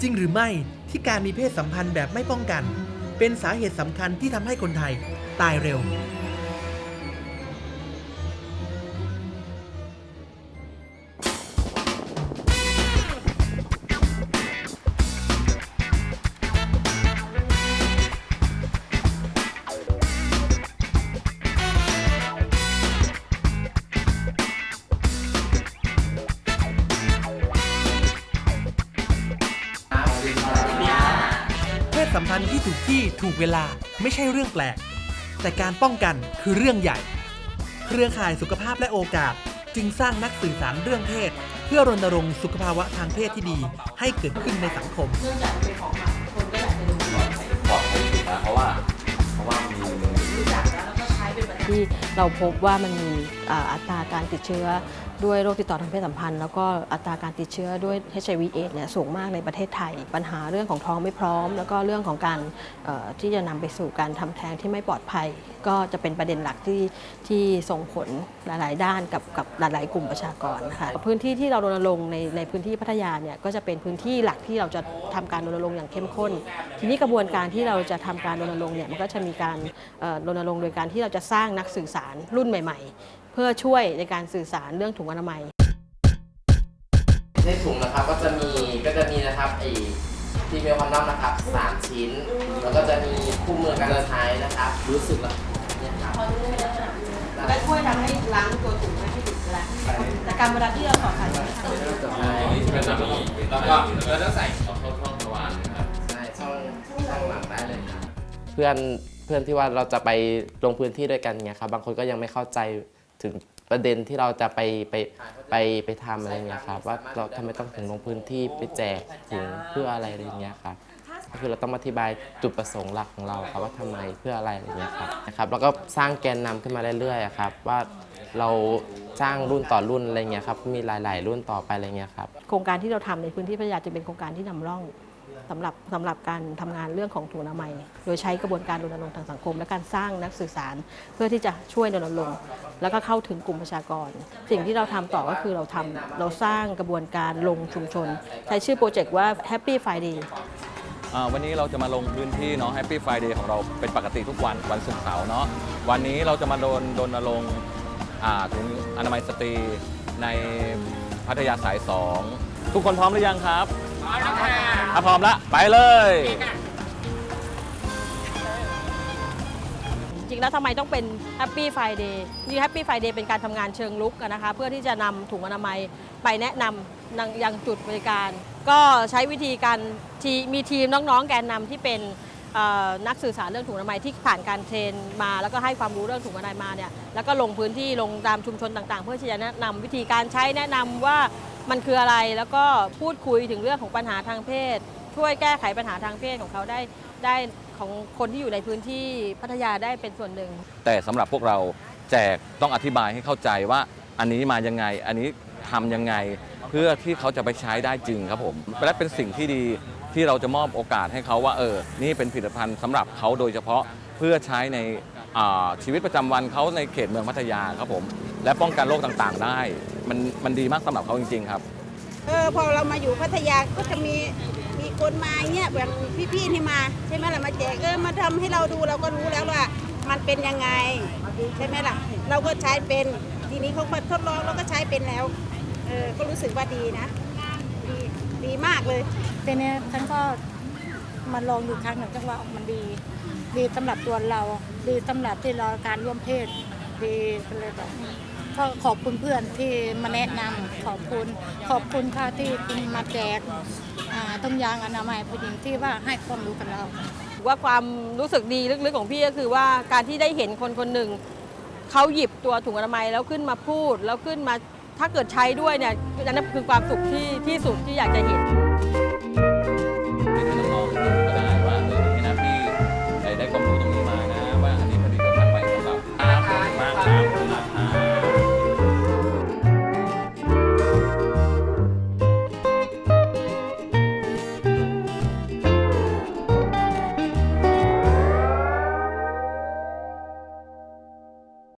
จริงหรือไม่ที่การมีเพศสัมพันธ์แบบไม่ป้องกัน เป็นสาเหตุสำคัญที่ทำให้คนไทยตายเร็ว พศสัมพันธ์ที่ถูกที่ถูกเวลาไม่ใช่เรื่องแปลก แต่การป้องกันคือเรื่องใหญ่ เครือข่ายสุขภาพและโอกาส จึงสร้างนักสื่อสารเรื่องเพศ เพื่อรณรงค์สุขภาวะทางเพศที่ดีให้เกิดขึ้นในสังคม เนื่องจากมันเป็นของใหม่คนก็อยากจะดูปลอดภัยปลอดภัยสุดนะเพราะว่า เพราะว่ามีรู้จักแล้วแล้วก็ใช้เป็นประจำ ที่เราพบว่ามันมีอ่าอัตราการติดเชื้อด้วยโรคติดต่อทางเพศสัมพันธ์ แล้วก็อัตราการติดเชื้อด้วย HIV AIDS เนี่ยสูงมากในประเทศไทย ปัญหาเรื่องของท้องไม่พร้อม แล้วก็เรื่องของการที่จะนำไปสู่การทำแท้งที่ไม่ปลอดภัย ก็จะเป็นประเด็นหลักที่ที่ส่งผลหลาย ๆ ด้านกับกับหลาย ๆ กลุ่มประชากรนะคะพื้นที่ที่เรารณรงค์ในในพื้นที่พัทยาเนี่ยก็จะเป็นพื้นที่หลักที่เราจะทำการรณรงค์อย่างเข้มข้น ทีนี้กระบวนการที่เราจะทำการรณรงค์เนี่ยมันก็จะมีการเอ่อรณรงค์โดยการที่เราจะสร้างนักสื่อสารรุ่นใหม่ ๆ เพื่อช่วยในการสื่อสารเรื่องถุงอนามัย ในถุงนะครับก็จะมีก็จะมีนะครับไอ้ที่มีความน้ำนะครับสามชิ้น แล้วก็จะมีคู่มือการใช้นะครับ รู้สึกแล้วเนี่ยครับพอรู้ในลักษณะนี้ก็ช่วยทำให้ล้างตัวถุงไม่ให้ติดเวลาแต่การเวลาที่เราต่อสายเนี่ยใช่แล้วก็แล้วก็แล้วต้องใส่ช่องช่องทวารนะครับใช่ช่องช่องหลังได้เลยครับ เพื่อนเพื่อนที่ว่าเราจะไปลงพื้นที่ด้วยกันเนี่ยครับ บางคนก็ยังไม่เข้าใจ ถึงประเด็นที่เราจะไปไปไปไปทำอะไรเงี้ยครับ ว่าเราทำไมต้องถึงลงพื้นที่ไปแจกถุงเพื่ออะไรอะไรเงี้ยครับก็คือเราต้องอธิบายจุดประสงค์หลักของเราครับว่าทำไมเพื่ออะไรอะไรเงี้ยครับนะครับ แล้วก็สร้างแกนนำขึ้นมาเรื่อยๆครับว่าเราสร้างรุ่นต่อรุ่นอะไรเงี้ยครับมีหลาย ๆ รุ่นต่อไปอะไรเงี้ยครับโครงการที่เราทำในพื้นที่พัทยาจะเป็นโครงการที่นำร่อง สำหรับสำหรับการทำงานเรื่องของถุงอนามัย โดยใช้กระบวนการรณรงค์ทางสังคม และการสร้างนักสื่อสาร เพื่อที่จะช่วยรณรงค์แล้วก็เข้าถึงกลุ่มประชากร สิ่งที่เราทำต่อก็คือเราทำเราสร้างกระบวนการลงชุมชน ใช้ชื่อโปรเจกต์ว่า Happy Friday วันนี้เราจะมาลงพื้นที่เนาะ Happy Friday ของเราเป็นปกติทุกวันวันศุกร์เสาร์เนาะวันนี้เราจะมาโดนโดนลงค์ถึงอนามัยสตรีในพัทยาสาย 2 ทุกคนพร้อมหรือยังครับ ร้อมแล้วค่ะถ้าพร้อมแล้วไปเลย จริงๆแล้วทำไมต้องเป็น Happy Friday จริง Happy Friday เป็นการทำงานเชิงลุกอะนะคะ เพื่อที่จะนำถุงอนามัยไปแนะนำยังยังจุดบริการ ก็ใช้วิธีการทีมีทีมน้องๆ แกนนำที่เป็นเอ่อนักสื่อสารเรื่องถุงอนามัยที่ผ่านการเทรนมา แล้วก็ให้ความรู้เรื่องถุงอนามัยมาเนี่ยแล้วก็ลงพื้นที่ลงตามชุมชนต่างๆ เพื่อที่จะแนะนำวิธีการใช้แนะนำว่า มันคืออะไรแล้วก็พูดคุยถึงเรื่องของปัญหาทางเพศ ช่วยแก้ไขปัญหาทางเพศของเขาได้ได้ของคนที่อยู่ในพื้นที่พัทยาได้เป็นส่วนหนึ่ง แต่สำหรับพวกเราแจกต้องอธิบายให้เข้าใจว่าอันนี้มายังไง อันนี้ทำยังไงเพื่อที่เขาจะไปใช้ได้จริงครับผมและเป็นสิ่งที่ดีที่เราจะมอบโอกาสให้เขาว่าเออ นี่เป็นผลิตภัณฑ์สำหรับเขาโดยเฉพาะเพื่อใช้ใน ชีวิตประจำวันเขาในเขตเมืองพัทยาครับผม และป้องกันโรคต่างๆ ได้ มันมันดีมากสำหรับเขาจริง ๆ ครับ เออพอเรามาอยู่พัทยาก็จะมีมีคนมาเงี้ยแบบพี่ๆที่มาใช่ไหมล่ะมาแจกเออมาทำให้เราดูเราก็รู้แล้วว่ามันเป็นยังไงใช่ไหมล่ะ เราก็ใช้เป็นทีนี้เขามาทดลองเราก็ใช้เป็นแล้วเออก็รู้สึกว่าดีนะดีดีมากเลยทีนี้ฉันก็มาลองดูครั้งหนึ่งจังว่ามันดี ดีสำหรับตัวเรา ดีสำหรับที่เราการร่วมเพศ ดีก็เลยแบบก็ขอบคุณเพื่อนที่มาแนะนำขอบคุณ ขอบคุณค่ะที่คุณมาแจกต้มยางอนามัยผู้หญิงที่ว่าให้ความรู้กับเรา ว่าความรู้สึกดีลึกๆของพี่ก็คือว่าการที่ได้เห็นคนคนหนึ่งเขาหยิบตัวถุงอนามัยแล้วขึ้นมาพูด แล้วขึ้นมาถ้าเกิดใช้ด้วยเนี่ยนนั้นคือความสุขที่ที่สุดที่อยากจะเห็น